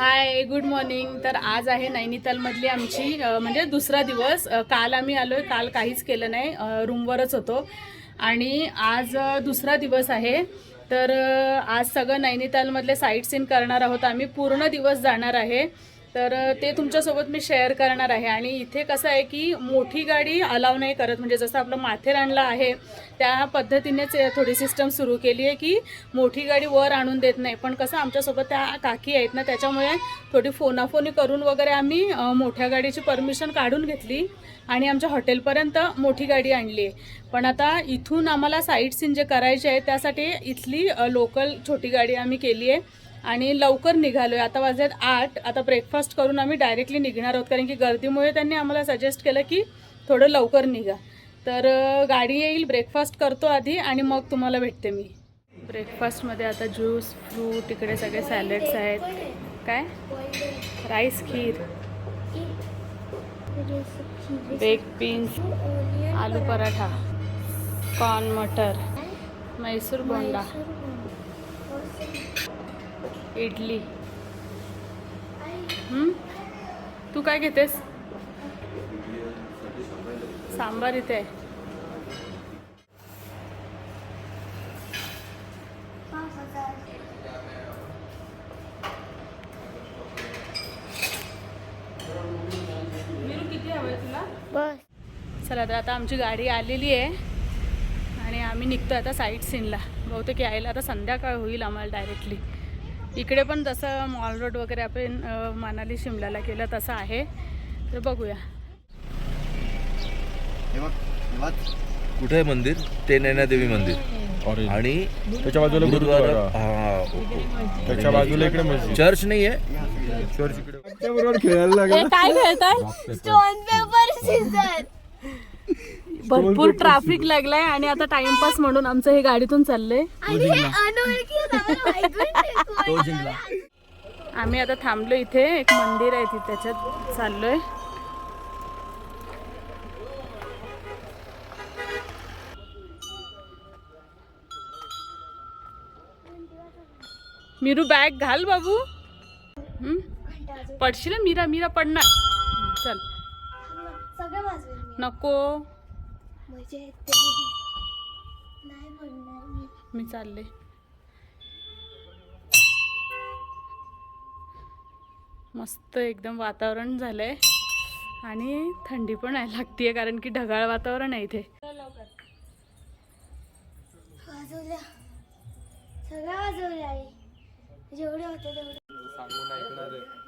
Hi good morning तर आज आहे नैनितालमधली आमची म्हणजे दुसरा दिवस. काल आम्ही आलो आहे काल काहीच केलं नाही. रूमवरच होतो. आणि आज दुसरा दिवस आहे. तर आज सगळं नैनितालमधले साईट सीन करणार आहोत. आम्ही पूर्ण दिवस जाणार आहे. तर ते तुमच्यासोबत मी शेअर करणार आहे. आणि इथे कसं आहे की मोठी गाडी अलाव नाही करत. म्हणजे जसं आपलं माथेरानला आहे त्या पद्धतीनेच थोडी सिस्टम सुरू केली आहे की मोठी गाडी वर आणून देत नाही. पण कसं आमच्यासोबत त्या काकी आहेत ना त्याच्यामुळे थोडी फोनाफोनी करून वगैरे आम्ही मोठ्या गाडीची परमिशन काढून घेतली आणि आमच्या हॉटेलपर्यंत मोठी गाडी आणली आहे. पण आता इथून आम्हाला साईट सीन जे करायचे आहे त्यासाठी इथली लोकल छोटी गाडी आम्ही केली आहे. आणि लवकर निघालो आहे आता वाजल्यात आठ. आता ब्रेकफास्ट करून आम्ही डायरेक्टली निघणार आहोत. कारण की गर्दीमुळे त्यांनी आम्हाला सजेस्ट केलं की थोडं लवकर निघा. तर गाडी येईल ब्रेकफास्ट करतो आधी आणि मग तुम्हाला भेटते मी. ब्रेकफास्टमध्ये आता ज्यूस फ्रूट इकडे सगळे सॅलड्स आहेत. काय? राईस खीर. Bake beans aloo paratha. Corn मटर. मैसूर बोंडा. इडली? तू काय घेतेस? सांबार इथे आहे. चला तर आता आमची गाडी आलेली आहे आणि आम्ही निघतो आता साईट सीनला. बहुतेक यायला आता संध्याकाळ होईल आम्हाला डायरेक्टली इकडे पण जसं मॉल रोड वगैरे आपण मनाली शिमल्याला केलं तसं आहे. तर बघूया. कुठे आहे मंदिर? ते नैनादेवी मंदिर. आणि त्याच्या बाजूला गुरुद्वारा हा. त्याच्या बाजूला इकडे मस्जिद. चर्च नाही आहे चर्च इकडे. बरोबर खेळायला लागला. काय खेळताय? स्टोन पेपर सीझर भरपूर ट्रॅफिक लागलाय आणि आता टाइमपास म्हणून आमचं हे गाडीतून चाललंय. हे. आम्ही आता थांबलो इथे एक मंदिर आहे तिथे त्याच्यात चाललोय. मीरू बॅग घाल बाबू? पडशील? मीरा मीरा पडणार. चल. नको. मजा येते. नाही म्हणणार मी. मी चालले. मस्त एकदम वातावरण झालंय. आणि थंडी पण आहे लागतीये कारण की ढगाळ वातावरण आहे इथे. वाजवल्या. सगळ्या वाजवल्या जेवढे होते तेवढे.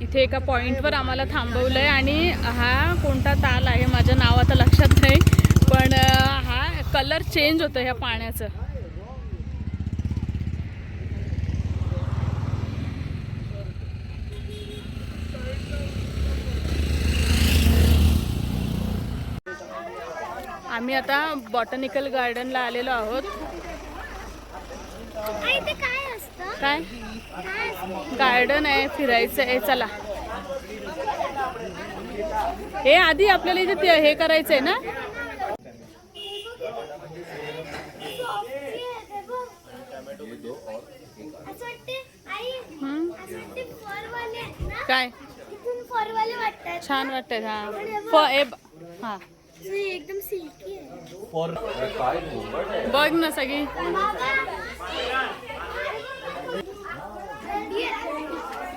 इथे एका पॉइंटवर आम्हाला थांबवलंय आणि हा कोणता ताल आहे माझं नाव आता लक्षात नाही पण हा कलर चेंज होतं ह्या पाण्याचं. आम्ही आता बॉटनिकल गार्डनला आलेलो आहोत. काय? गार्डन आहे फिरायचं आहे चला. हे आधी आपल्याला इथे ते- हे वाटते वाटते फरवाले आहेत ना काय? इथून फरवाले वाटतात. छान वाटतंय हा. फ ए ब- एकदम सिल्की आहे. बघ ना सगळी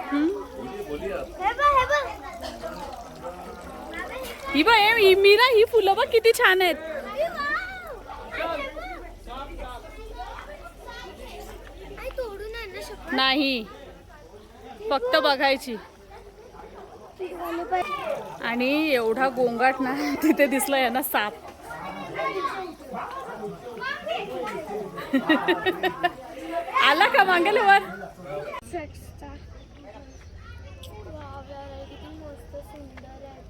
हम्म. हे बघ हे बघ ही बघ हे- मीरा ही फुलं बघ किती छान आहेत. नाही. फक्त बघायची. आणि एवढा गोंगाट ना तिथे दिसला आहे ना साप. आला का मागेल वर सेक्सचा. वाव, यार, आई, किती मस्त सुंदर आहे.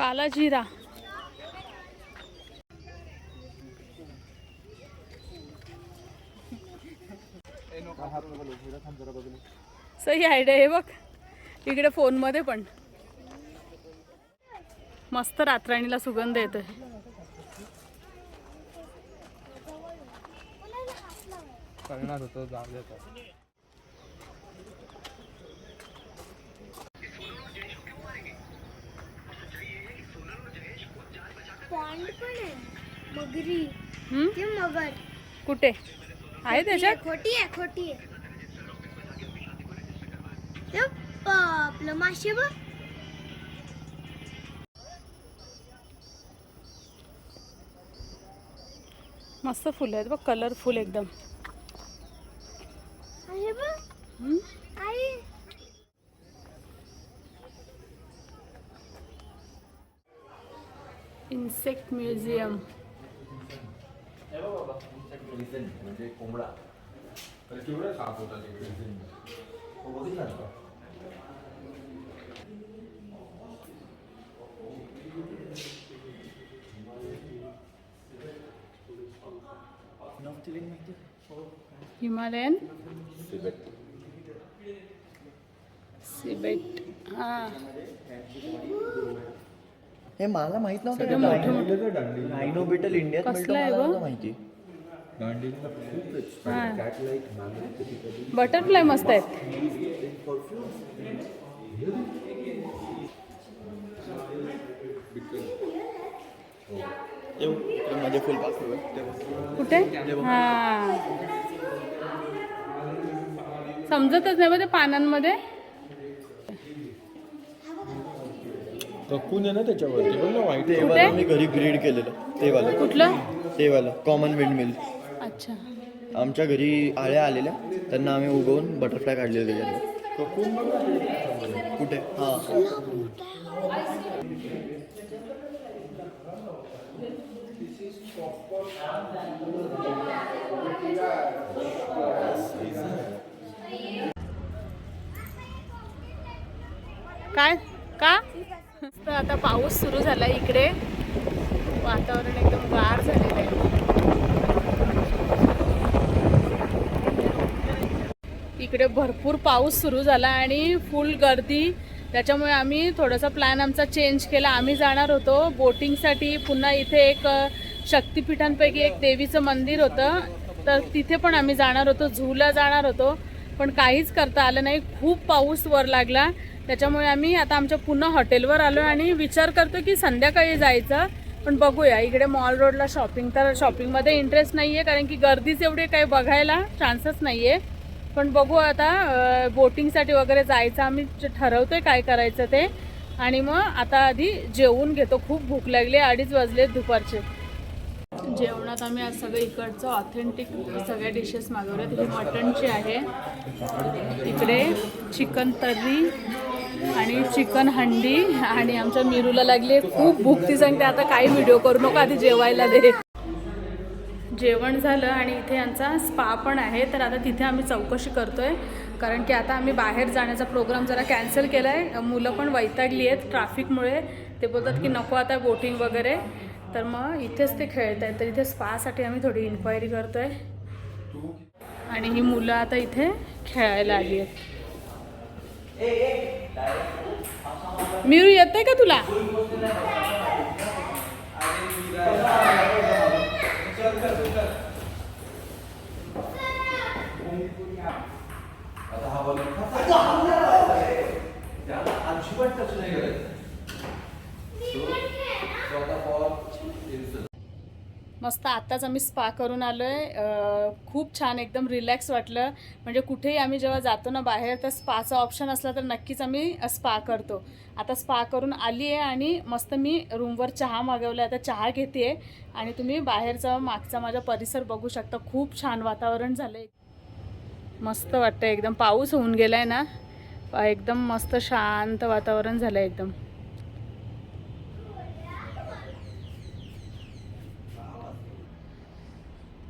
काला जिरा सही आयडिया आहे बघ. इकडे फोनमध्ये पण. मस्त रातराणीला सुगंध येतोय. करणार होतो पॉन्ड पण आहे? मगरी. हम्म? ती मगर. कुठे? आहे त्याच्यात? खोटी आहे खोटी आहे. ते प- आपलं मासे बघ. मस्त फुलं आहेत बघ कलरफुल एकदम. आहे बघ. हम्म? आई इन्सेक्ट म्युझियम म्हणजे कोंबडा केवढं साप होता तिकडे तो बघितला ना हिमालयन हे मला माहीत नव्हतं रायनो बिटल इंडियात मिळतो मला? नव्हतं माहिती. हा. बटरफ्लाय मस्त आहेत. कुठे? हा. समजतच नाही बघ ते पानांमध्ये? ककून आहे ना त्याच्यावरती पण ना वाईट ते वाला मी घरी ग्रीड केलेलं. ते वाला. कुठलं? ते वाला. कॉमन विंड मिल अच्छा. आमच्या घरी आळ्या आलेल्या. त्यांना आम्ही उगवून बटरफ्लाय काढलेले त्याच्यात. ककून बघ ना ते. कुठे? हां. काय? का? तर आता पाऊस सुरू झाला इकडे. वातावरण एकदम गार झालेलं आहे. इकडे भरपूर पाऊस सुरू झाला आणि फुल गर्दी. त्याच्यामुळे आम्ही थोडासा प्लॅन आमचा चेंज केला. आम्ही जाणार होतो बोटिंगसाठी पुन्हा इथे एक शक्तिपीठांपैकी एक देवीचं मंदिर होतं. तर तिथे पण आम्ही जाणार होतो. झूला जाणार होतो. पण काहीच करता आलं नाही. खूप पाऊस वर लागला. त्याच्यामुळे आम्ही आता आमच्या पुन्हा हॉटेलवर आलो आणि विचार करतो की संध्याकाळी जायचं पण बघूया. इकडे मॉल रोडला शॉपिंग तर शॉपिंगमध्ये इंटरेस्ट नाही आहे कारण की गर्दीच एवढी काही बघायला चान्सच नाही आहे पण बघू आता बोटिंगसाठी वगैरे जायचं आम्ही ठरवतो आहे काय करायचं ते. आणि मग आता आधी जेवून घेतो. खूप भूक लागली अडीच वाजले दुपारचे. जेवणात आम्ही आज सगळं इकडचं ऑथेंटिक सगळ्या डिशेस मागवल्यात ही मटणची आहे. इकडे चिकन तर्री आणि चिकन हंडी आणि आमच्या मिरूला लागली खूप भूक. ती सांगते आता काही व्हिडिओ करू नको आधी जेवायला दे. जेवण झालं आणि इथे यांचा स्पा पण आहे. तर आता तिथे आम्ही चौकशी करतो आहे कारण की आता आम्ही बाहेर जाण्याचा प्रोग्राम जरा कॅन्सल केला आहे मुलं पण वैतागली आहेत ट्रॅफिकमुळे ते बोलतात की नको आता बोटिंग वगैरे. तर मग इथेच ते खेळत आहेत तर इथे स्पासाठी आम्ही थोडी इन्क्वायरी करतो आहे आणि ही मुलं आता इथे खेळायला आली आहेत. मिरू येते का तुला? मस्त आत्ताच आम्ही स्पा करून आलो आहे खूप छान एकदम रिलॅक्स वाटलं. म्हणजे कुठेही आम्ही जेव्हा जातो ना बाहेर तर स्पाचा ऑप्शन असला तर नक्कीच आम्ही स्पा करतो. आता स्पा करून आली आहे आणि मस्त मी रूमवर चहा मागवला आता चहा घेते आणि तुम्ही बाहेरचा मागचा माझा परिसर बघू शकता. खूप छान वातावरण झालं आहे मस्त वाटतं एकदम पाऊस होऊन गेला आहे ना. एकदम मस्त शांत वातावरण झालं आहे एकदम.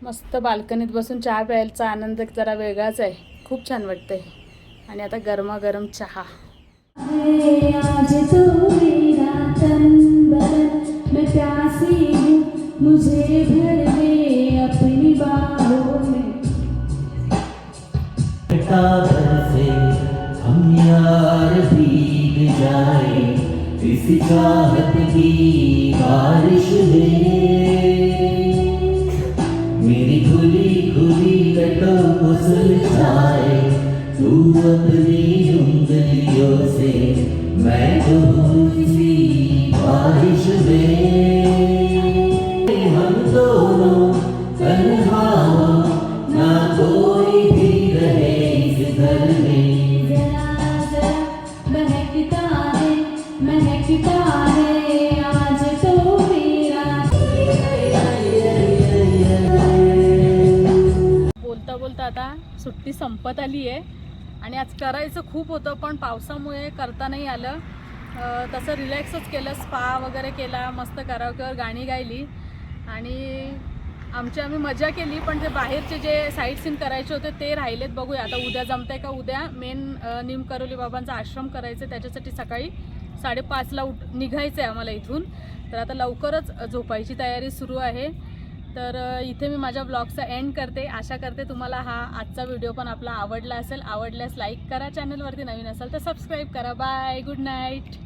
मस्त बाल्कनीत बसून चहा प्यायचा आनंद जरा वेगळाच आहे. खूप छान वाटतंय. आणि आता गरमागरम चहा. जाए इस चाहत की बारिश है। मेरी खुली खुली लटों को सुलझाए तू अपनी आता सुट्टी संपत आली आहे. आणि आज करायचं खूप होतं पण पावसामुळे करता नाही आलं. तसं रिलॅक्सच केलं स्पा वगैरे केला मस्त करावकर गाणी गायली. आणि आमची आम्ही मजा केली पण ते बाहेरचे जे साईट सीन करायचे होते ते राहिलेत बघूया. आता उद्या जमतंय का उद्या? मेन निमकरोली बाबांचा आश्रम करायचं आहे त्याच्यासाठी सकाळी साडेपाचला उठ निघायचं आहे आम्हाला इथून. तर आता लवकरच झोपायची तयारी सुरू आहे. तर इथे मी माझ्या ब्लॉगचा एंड करते. आशा करते तुम्हाला हा आजचा व्हिडिओ पण आपला आवडला असेल. आवडल्यास लाईक करा. चॅनलवरती नवीन असेल तर सबस्क्राईब करा. Bye good night